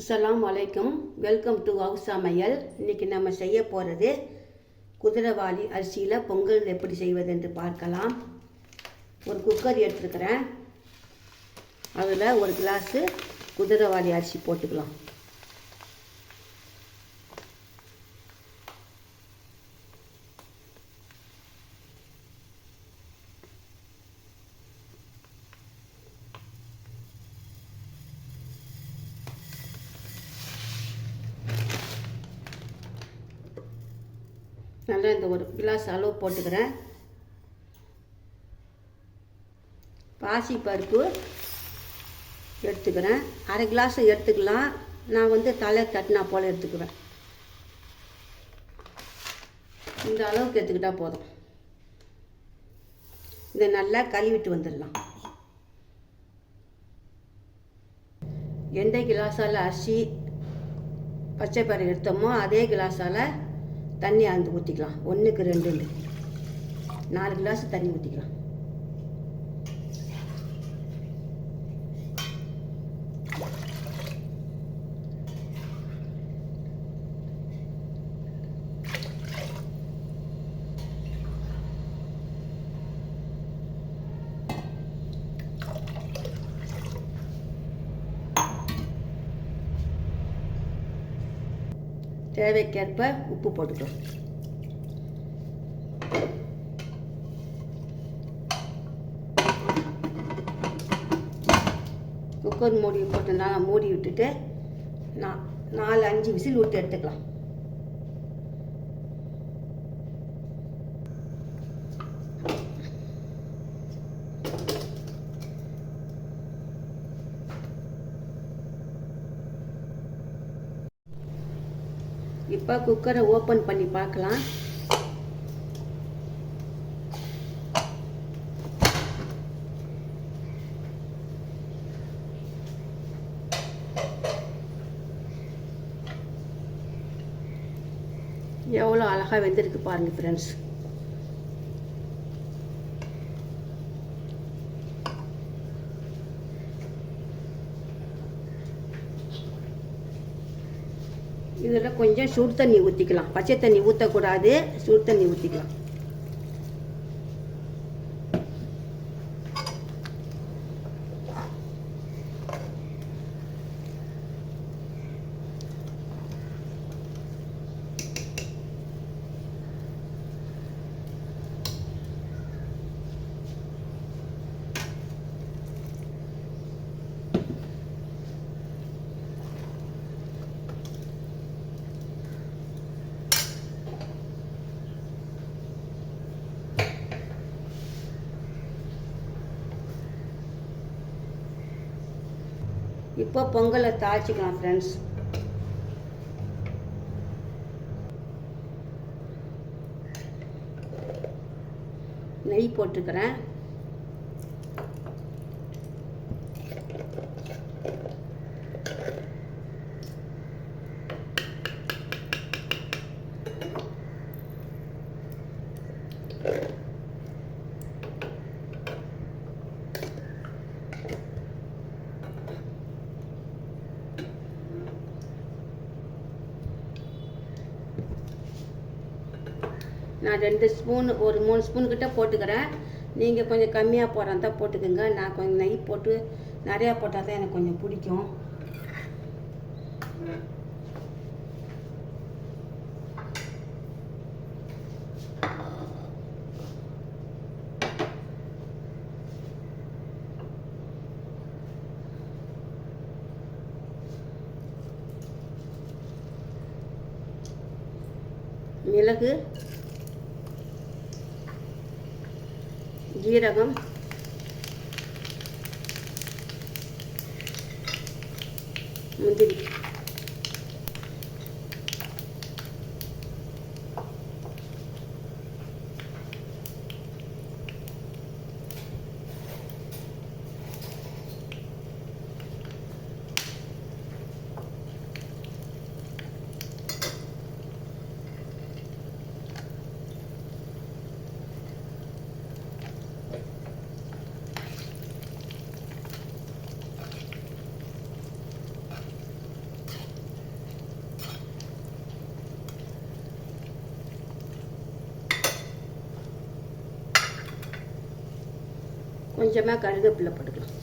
அஸ்லாம் வலைக்கம் welcome to house சமையல் இன்னைக்கு நம்ம செய்ய போகிறது குதிரைவாளி அரிசியில் பொங்கல் எப்படி செய்வது என்று பார்க்கலாம். ஒரு குக்கர் எடுத்துருக்கிறேன். அதில் ஒரு கிளாஸு குதிரைவாளி அரிசி போட்டுக்கலாம். நல்லா இந்த ஒரு கிளாஸ் அளவு போட்டுக்கிறேன். பாசி பருப்பு எடுத்துக்கிறேன். அரை கிளாஸ் எடுத்துக்கலாம். நான் வந்து தலை தட்டினா போல் எடுத்துக்குவேன். இந்த அளவுக்கு எடுத்துக்கிட்டால் போதும். இதை நல்லா கழுவிட்டு வந்துடலாம். எந்த கிளாஸால் அரிசி பச்சை பயிறு எடுத்தோமோ அதே கிளாஸால் தண்ணி அந்து ஊற்றிக்கலாம் ஒன்றுக்கு ரெண்டு நாலு கிளாஸ் தண்ணி ஊற்றிக்கலாம் தேவைக்கேற்ப உப்பு போட்டுக்கலாம் குக்கர் மூடி போட்டதுனால மூடி விட்டுட்டு நான் நாலு அஞ்சு விசில் விட்டு எடுத்துக்கலாம். இப்போ குக்கரை ஓப்பன் பண்ணி பார்க்கலாம். எவ்வளோ அழகாக வெந்திருக்கு பாருங்கள் ஃப்ரெண்ட்ஸ் இதில் கொஞ்சம் சுடு தண்ணி ஊற்றிக்கலாம் பச்சை தண்ணி ஊற்றக்கூடாது சுடு தண்ணி ஊற்றிக்கலாம் இப்போ பொங்கலை தாய்ச்சிக்கலாம் ஃப்ரெண்ட்ஸ் நெய் போட்டுக்கிறேன். நான் ரெண்டு ஸ்பூன் ஒரு மூணு ஸ்பூன்கிட்ட போட்டுக்கிறேன். நீங்கள் கொஞ்சம் கம்மியாக போடுறதா போட்டுக்கோங்க. நான் கொஞ்சம் நெய் போட்டு நிறையா போட்டால் தான் எனக்கு கொஞ்சம் பிடிக்கும். மிளகு ধুয়ে রাখলাম। கொஞ்சமாக கருவேப்பிலை போட்டுக்கலாம்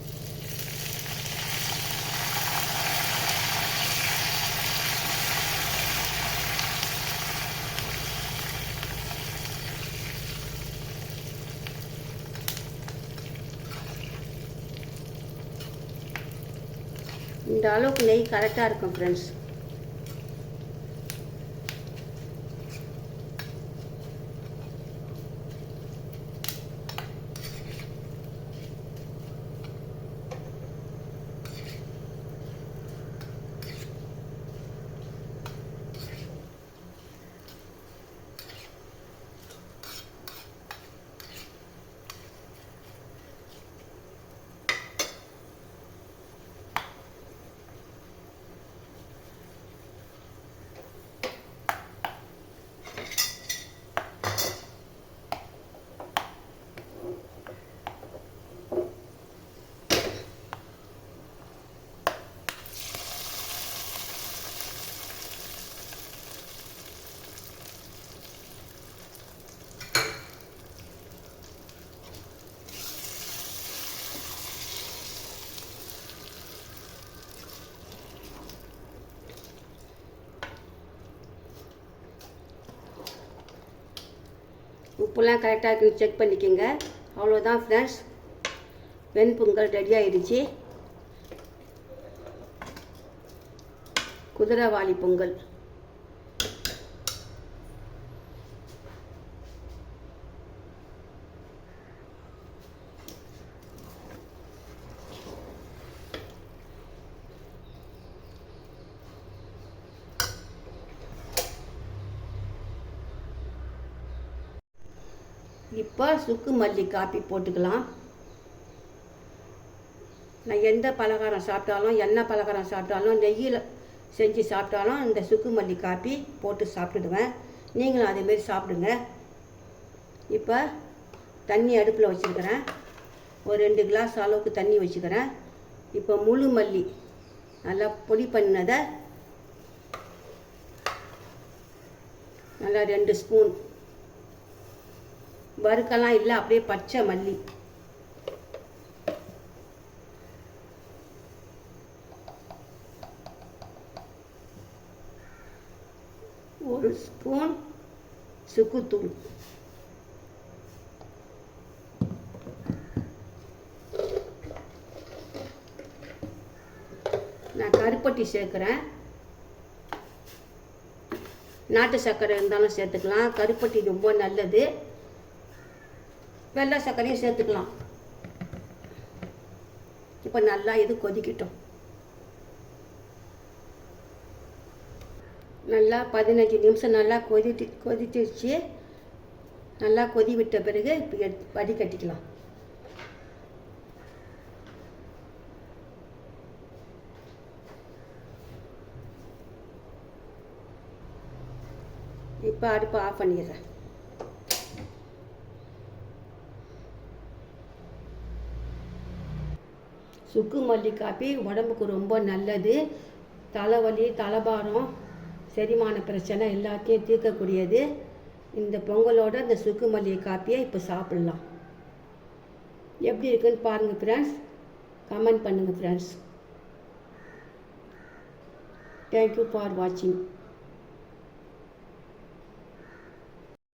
இந்த அளவுக்கு நெய் கரெக்டாக இருக்கும் ஃப்ரெண்ட்ஸ் உப்புலாம் கரெக்டாக இருக்குன்னு செக் பண்ணிக்கோங்க. அவ்வளோதான் ஃப்ரெண்ட்ஸ் வெண்பொங்கல் ரெடி ஆயிடுச்சு. குதிரைவாளி பொங்கல். இப்போ சுக்கு மல்லி காப்பி போட்டுக்கலாம். நான் எந்த பலகாரம் சாப்பிட்டாலும் என்ன பலகாரம் சாப்பிட்டாலும் நெய்யில் செஞ்சு சாப்பிட்டாலும் இந்த சுக்கு மல்லி காப்பி போட்டு சாப்பிட்டுடுவேன். நீங்களும் அதேமாரி சாப்பிடுங்க. இப்போ தண்ணி அடுப்பில் வச்சுருக்கிறேன். ஒரு ரெண்டு கிளாஸ் அளவுக்கு தண்ணி வச்சுக்கிறேன். இப்போ முழு மல்லி நல்லா பொடி பண்ணதை நல்லா ரெண்டு ஸ்பூன் வறுக்கலாம் இல்லை அப்படியே பச்சை மல்லி. ஒரு ஸ்பூன் சுக்குத்தூள். நான் கருப்பட்டி சேர்க்குறேன். நாட்டு சர்க்கரை இருந்தாலும் சேர்த்துக்கலாம். கருப்பட்டி ரொம்ப நல்லது. வெள்ளை சர்க்கரையும் சேர்த்துக்கலாம். இப்போ நல்லா இது கொதிக்கட்டும். நல்லா பதினஞ்சு நிமிஷம் நல்லா கொதிட்டு கொதிச்சிருச்சு. நல்லா கொதி விட்ட பிறகு இப்போ எடுத்து வடிகட்டிக்கலாம் இப்போ அடுப்பை ஆஃப் பண்ணிடுறேன். சுக்கு மல்லி காப்பி உடம்புக்கு ரொம்ப நல்லது. தலைவலி தலைபாரம் செரிமான பிரச்சனை எல்லாத்தையும் தீர்க்கக்கூடியது. இந்த பொங்கலோட இந்த சுக்கு மல்லி காப்பியை இப்போ சாப்பிட்லாம். எப்படி இருக்குன்னு பாருங்கள் ஃப்ரெண்ட்ஸ் கமெண்ட் பண்ணுங்கள் ஃப்ரெண்ட்ஸ் தேங்க்யூ ஃபார் வாட்சிங்